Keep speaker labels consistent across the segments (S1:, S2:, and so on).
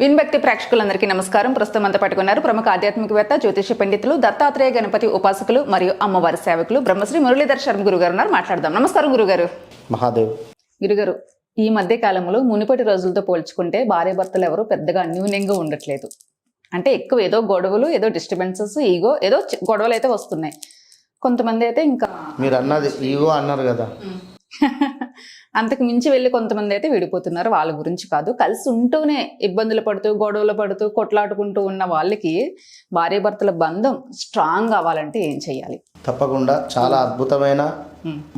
S1: విన్భక్తి ప్రేక్షకులందరికీ నమస్కారం. ప్రస్తుతం అంతా పట్టుకున్నారు ప్రముఖ ఆధ్యాత్మికవేత్త జ్యోతిష పండితులు దత్తాత్రేయ గణపతి ఉపాసకులు మరియు అమ్మవారి సేవకులు బ్రహ్మశ్రీ మురళీధర్ శర్మ గురుగారు ఉన్నారు మాట్లాడదాం. నమస్కారం గురుగారు.
S2: మహాదేవ్.
S1: గురుగారు ఈ మధ్య కాలంలో మునుపటి రోజులతో పోల్చుకుంటే భార్యాభర్తలు ఎవరు పెద్దగా అన్యూన్యంగా ఉండట్లేదు. అంటే ఎక్కువ ఏదో గొడవలు ఏదో డిస్టర్బెన్సెస్ ఈగో ఏదో గొడవలు అయితే వస్తున్నాయి. కొంతమంది అయితే ఇంకా
S2: మీరు అన్నది ఈగో అన్నారు కదా.
S1: అంతకు మించి వెళ్ళి కొంతమంది అయితే విడిపోతున్నారు. వాళ్ళ గురించి కాదు. కలిసి ఉంటూనే ఇబ్బందులు పడుతూ గొడవలు పడుతూ కొట్లాడుకుంటూ ఉన్న వాళ్ళకి భార్యాభర్తల బంధం స్ట్రాంగ్ అవ్వాలంటే ఏం చేయాలి
S2: తప్పకుండా చాలా అద్భుతమైన.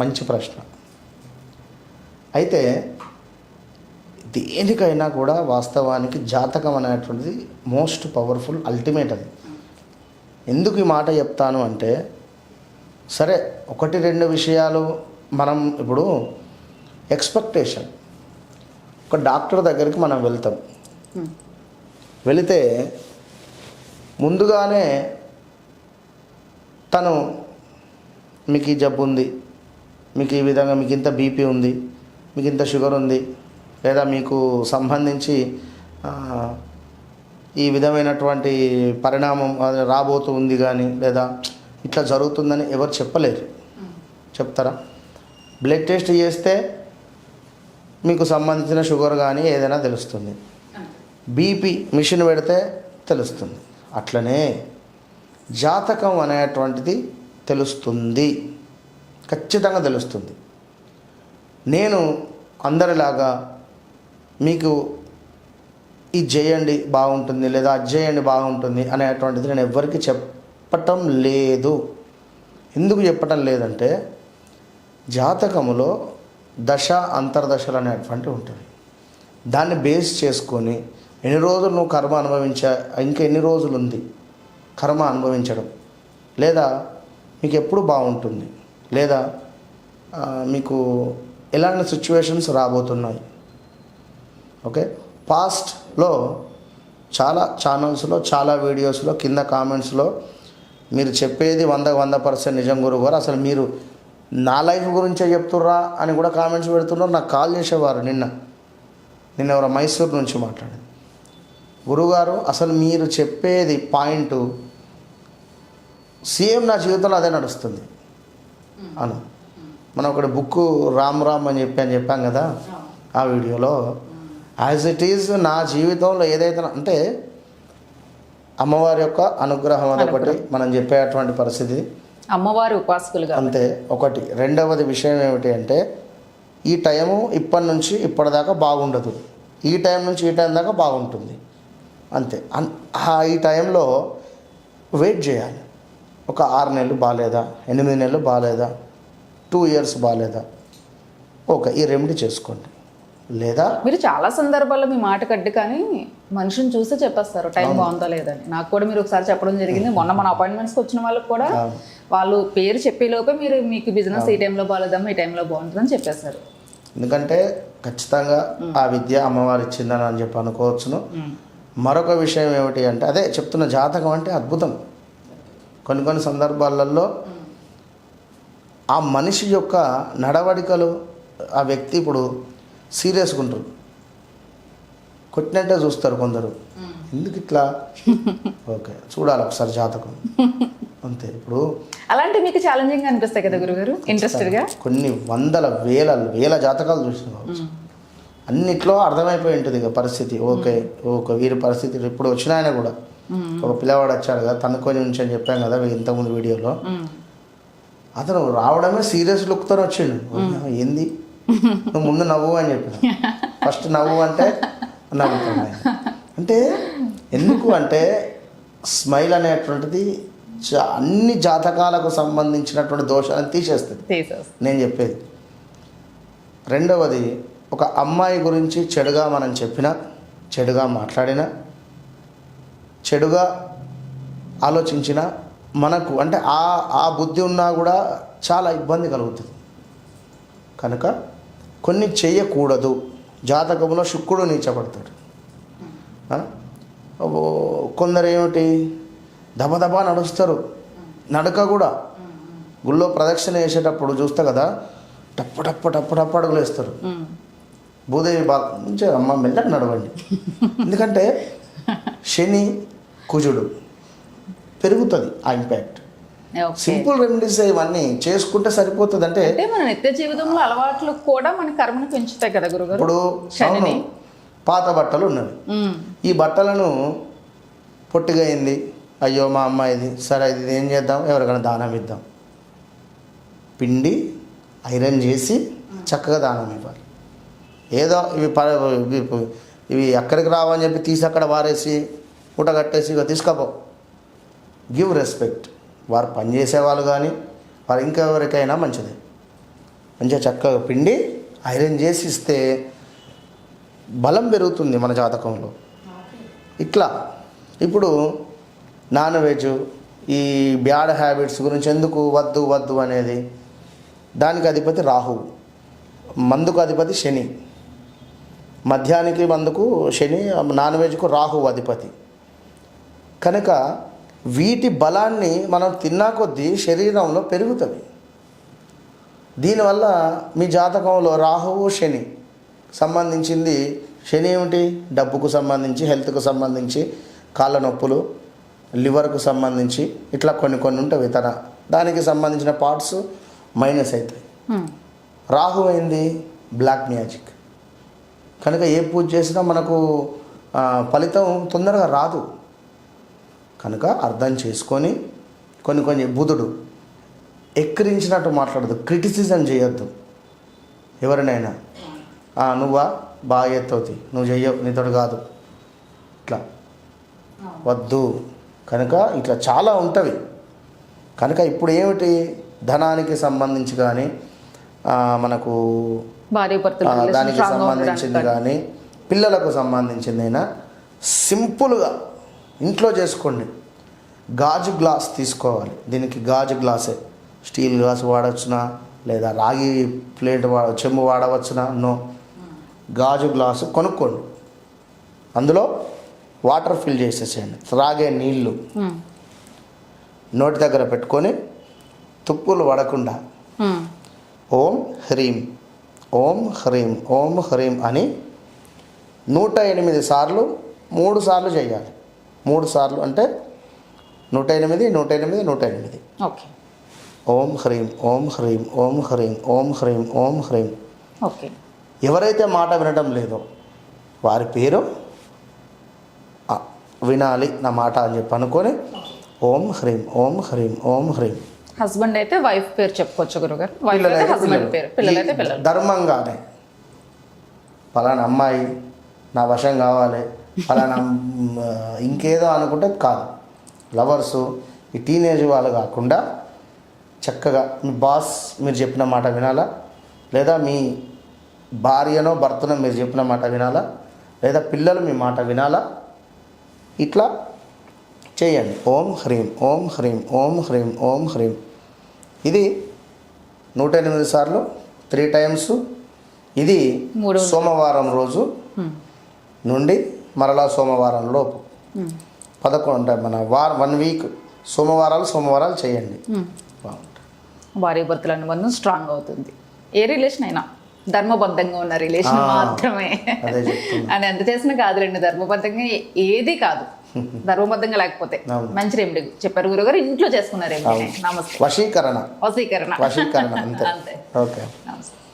S2: మంచి ప్రశ్న. అయితే దేనికైనా కూడా వాస్తవానికి జాతకం అనేటువంటిది మోస్ట్ పవర్ఫుల్ అల్టిమేట్ అది. ఎందుకు ఈ మాట చెప్తాను అంటే సరే ఒకటి రెండు విషయాలు మనం ఇప్పుడు ఎక్స్పెక్టేషన్. ఒక డాక్టర్ దగ్గరికి మనం వెళ్తాం. వెళితే ముందుగానే తను మీకు ఈ జబ్బు ఉంది. మీకు ఈ విధంగా మీకు ఇంత బీపీ ఉంది. మీకు ఇంత షుగర్ ఉంది. లేదా మీకు సంబంధించి ఈ విధమైనటువంటి పరిణామం అది రాబోతూ ఉంది కానీ లేదా ఇట్లా జరుగుతుందని ఎవరు చెప్పలేరు. చెప్తారా? బ్లడ్ టెస్ట్ చేస్తే మీకు సంబంధించిన షుగర్ కానీ ఏదైనా తెలుస్తుంది. బీపీ మిషన్ పెడితే తెలుస్తుంది. అట్లనే జాతకం అనేటువంటిది తెలుస్తుంది. ఖచ్చితంగా తెలుస్తుంది. నేను అందరిలాగా మీకు ఇది చేయండి బాగుంటుంది లేదా అది చేయండి బాగుంటుంది అనేటువంటిది నేను ఎవ్వరికి చెప్పటం లేదు. ఎందుకు చెప్పటం లేదంటే జాతకములో దశ అంతర్దశలు అనేటువంటివి ఉంటుంది దాన్ని బేస్ చేసుకొని ఎన్ని రోజులు నువ్వు కర్మ అనుభవించా ఇంకా ఎన్ని రోజులు ఉంది కర్మ అనుభవించడం. లేదా మీకు ఎప్పుడు బాగుంటుంది. లేదా మీకు ఎలాంటి సిచ్యువేషన్స్ రాబోతున్నాయి. ఓకే? పాస్ట్లో చాలా ఛానల్స్లో చాలా వీడియోస్లో కింద కామెంట్స్లో మీరు చెప్పేది వంద వంద పర్సెంట్ నిజం గురువు గారు. అసలు మీరు నా లైఫ్ గురించే చెప్తుర్రా అని కూడా కామెంట్స్ పెడుతున్నారు. నాకు కాల్ చేసేవారు నిన్న. నిన్న ఎవరో మైసూర్ నుంచి మాట్లాడింది. గురుగారు అసలు మీరు చెప్పేది పాయింట్ సేమ్ నా జీవితంలో అదే నడుస్తుంది. అను. మనం ఒకటి బుక్ రామ్ రామ్ అని చెప్పి అని చెప్పాం కదా ఆ వీడియోలో. యాజ్ ఇట్ ఈజ్ నా జీవితంలో ఏదైతే అంటే అమ్మవారి యొక్క అనుగ్రహం అదొకటి మనం చెప్పేటువంటి పరిస్థితి.
S1: అమ్మవారి ఉపాసకులుగా
S2: అంతే ఒకటి. రెండవది విషయం ఏమిటి అంటే ఈ టైము ఇప్పటి నుంచి ఇప్పటిదాకా బాగుండదు. ఈ టైం నుంచి ఈ టైం దాకా బాగుంటుంది. అంతే. ఈ టైంలో వెయిట్ చేయాలి. ఒక ఆరు నెలలు బాగాలేదా ఎనిమిది నెలలు బాగాలేదా టూ ఇయర్స్ బాగాలేదా ఓకే ఈ రెమెడీ చేసుకోండి. లేదా?
S1: మీరు చాలా సందర్భాల్లో మీ మాట కడ్డు కానీ మనిషిని చూస్తే చెప్పేస్తారు టైం బాగుందా లేదని నాకు కూడా మీరు ఒకసారి చెప్పడం జరిగింది. మొన్న మన అపాయింట్మెంట్స్కి వచ్చిన వాళ్ళకి కూడా వాళ్ళు పేరు చెప్పే లోపే మీరు మీకు బిజినెస్ ఈ టైంలో బాగాలేదమ్మా ఈ టైంలో బాగుంటుందని చెప్పేశారు.
S2: ఎందుకంటే ఖచ్చితంగా ఆ విద్య అమ్మవారు ఇచ్చిందని అని చెప్పి అనుకోవచ్చును. మరొక విషయం ఏమిటి అంటే అదే చెప్తున్న జాతకం అంటే అద్భుతం. కొన్ని కొన్ని సందర్భాలలో ఆ మనిషి యొక్క నడవడికలు ఆ వ్యక్తి ఇప్పుడు సీరియస్గా ఉంటారు కొట్టినట్టే చూస్తారు కొందరు. ఎందుకు ఇట్లా ఓకే చూడాలి ఒకసారి జాతకం. అంతే. ఇప్పుడు
S1: అలాంటి మీకు ఛాలెంజింగ్ అనిపిస్తాయి కదా గురుగారు? ఇంట్రెస్టెడ్గా
S2: కొన్ని వందల వేల వేల జాతకాలు చూసిన అన్నిట్లో అర్థమైపోయి ఉంటుంది ఇక పరిస్థితి. ఓకే ఓకే వీరి పరిస్థితి ఇప్పుడు వచ్చిన ఆయన కూడా. ఒక పిల్లవాడు వచ్చాడు కదా తనుకొని ఉంచి అని చెప్పాం కదా ఇంతకుముందు వీడియోలో. అతను రావడమే సీరియస్ లుక్తో వచ్చిండు. ఏంది? నువ్వు ముందు నవ్వు అని చెప్పిన. ఫస్ట్ నవ్వు అంటే నవ్వుతాను ఆయన. అంటే ఎందుకు అంటే స్మైల్ అనేటువంటిది అన్ని జాతకాలకు సంబంధించినటువంటి దోషాలను తీసేస్తుంది. నేను చెప్పేది. రెండవది ఒక అమ్మాయి గురించి చెడుగా మనం చెప్పినా చెడుగా మాట్లాడినా చెడుగా ఆలోచించిన మనకు అంటే ఆ ఆ బుద్ధి ఉన్నా కూడా చాలా ఇబ్బంది కలుగుతుంది. కనుక కొన్ని చేయకూడదు జాతకంలో శుక్రుడు? ఓ, కొందరు ఏమిటి దబదబా నడుస్తారు. నడక కూడా. గుళ్ళో ప్రదక్షిణ చేసేటప్పుడు చూస్తా కదా టప్పు టప్పు టప్పు టప్పు అడుగులు వేస్తారు. భూదేవి బాగా మంచిగా అమ్మ మెల్లగా నడవండి. ఎందుకంటే శని కుజుడు. పెరుగుతుంది ఆ ఇంపాక్ట్ సింపుల్ రెమెడీస్ ఇవన్నీ. చేసుకుంటే సరిపోతుంది అంటే
S1: మన నిత్య జీవితంలో అలవాట్లు కూడా మన కర్మను పెంచుతాయి కదా గురుగారు?
S2: ఇప్పుడు పాత బట్టలు ఉన్నవి. ఈ బట్టలను పొట్టిగా అయింది అయ్యో మా అమ్మాయిది సరే ఇది ఏం చేద్దాం? ఎవరికైనా దానం ఇద్దాం. పిండి ఐరన్ చేసి చక్కగా దానం ఇవ్వాలి. ఏదో ఇవి ప ఇవి ఎక్కడికి రావని చెప్పి తీసి అక్కడ వారేసి పూట కట్టేసి ఇక తీసుకపో. Give respect. వారు పనిచేసేవాళ్ళు కానీ వారు ఇంకెవరికైనా మంచిది. మంచిగా చక్కగా పిండి ఐరన్ చేసి ఇస్తే బలం పెరుగుతుంది మన జాతకంలో. ఇట్లా. ఇప్పుడు నాన్ వెజ్ ఈ బ్యాడ్ హ్యాబిట్స్ గురించి ఎందుకు వద్దు వద్దు అనేది. దానికి అధిపతి రాహువు మందుకు అధిపతి శని. మధ్యానికి మందుకు శని నాన్ వెజ్కు రాహువు అధిపతి. కనుక వీటి బలాన్ని మనం తిన్నా కొద్దీ శరీరంలో పెరుగుతుంది. దీనివల్ల మీ జాతకంలో రాహువు శని సంబంధించింది. శని ఏమిటి? డబ్బుకు సంబంధించి హెల్త్కు సంబంధించి కాళ్ళ నొప్పులు లివర్కు సంబంధించి ఇట్లా కొన్ని కొన్ని ఉంటాయి తన దానికి సంబంధించిన పార్ట్స్ మైనస్ అవుతాయి రాహు అయింది బ్లాక్ మ్యాజిక్. కనుక ఏ పూజ చేసినా మనకు ఫలితం తొందరగా రాదు. కనుక అర్థం చేసుకొని కొన్ని కొన్ని బుధుడు ఎక్కిరించినట్టు మాట్లాడదు. క్రిటిసిజం చేయొద్దు. ఎవరినైనా. "ఆ, నువ్వా? బాగా ఎత్తవుతి. నువ్వు చెయ్యవు. నీతోడు కాదు. ఇట్లా. వద్దు. కనుక ఇట్లా చాలా ఉంటవి కనుక ఇప్పుడు ఏమిటి? ధనానికి సంబంధించి కానీ మనకు దానికి సంబంధించింది కానీ పిల్లలకు సంబంధించిందైనా సింపుల్గా ఇంట్లో చేసుకోండి. గాజు గ్లాస్ తీసుకోవాలి. దీనికి గాజు గ్లాసే. స్టీల్ గ్లాస్ వాడవచ్చునా లేదా రాగి ప్లేట్ వా చెంబు వాడవచ్చునా? నో. గాజు గ్లాసు కొనుక్కోండి. అందులో వాటర్ ఫిల్ చేసేసేయండి. త్రాగే నీళ్ళు.
S1: ఉమ్,
S2: నోటి దగ్గర పెట్టుకొని తుప్పులు పడకుండా ఓం హ్రీం ఓం హ్రీం ఓం హ్రీం అని నూట ఎనిమిది సార్లు మూడు సార్లు చేయాలి. మూడు సార్లు అంటే నూట ఎనిమిది నూట ఎనిమిది నూట ఎనిమిది.
S1: ఓకే.
S2: ఓం హ్రీం ఓం హ్రీం ఓం హ్రీం ఓం హ్రీం ఓం హ్రీం.
S1: ఓకే.
S2: ఎవరైతే మాట వినడం లేదో వారి పేరు వినాలి నా మాట అని చెప్పి అనుకొని ఓం హ్రీం ఓం హ్రీం ఓం హ్రీం.
S1: హస్బెండ్ అయితే వైఫ్ పేరు చెప్పుకోవచ్చు గురుగారు. వైఫ్ అయితే
S2: పిల్లలైతే
S1: హస్బెండ్. పేరు. పిల్లలైతే
S2: ఈ
S1: పిల్లలు.
S2: ధర్మంగానే. పలానా అమ్మాయి నా వశం కావాలి పలానా ఇంకేదో అనుకుంటే కాదు. లవర్సు ఈ టీనేజ్ వాళ్ళు కాకుండా చక్కగా మీ బాస్ మీరు చెప్పిన మాట వినాలా? లేదా మీ భార్యనో భర్తనో మీరు చెప్పిన మాట వినాలా? లేదా పిల్లలు మీ మాట వినాలా? ఇట్లా చేయండి. ఓం హ్రీం ఓం హ్రీం ఓం హ్రీం ఓం హ్రీం. ఇది నూట ఎనిమిది సార్లు త్రీ టైమ్స్. ఇది సోమవారం రోజు నుండి మరలా సోమవారం లోపు. పదకొండు మన వారం వన్ వీక్. సోమవారాలు సోమవారాలు చేయండి. బాగుంటుంది.
S1: భార్య భర్తల అనుబంధం స్ట్రాంగ్ అవుతుంది. ఏ రిలేషన్ అయినా. ధర్మబద్ధంగా ఉన్న రిలేషన్ మాత్రమే. అని ఎంత చేసినా కాదులేండి ధర్మబద్ధంగా ఏది కాదు. ధర్మబద్ధంగా లేకపోతే. మంచి రెమెడీ చెప్పారు గురుగారు ఇంట్లో చేసుకున్నారు నమస్తే.
S2: వశీకరణ. వశీకరణ అంతే.
S1: అంతే.
S2: ఓకే.
S1: నమస్తే.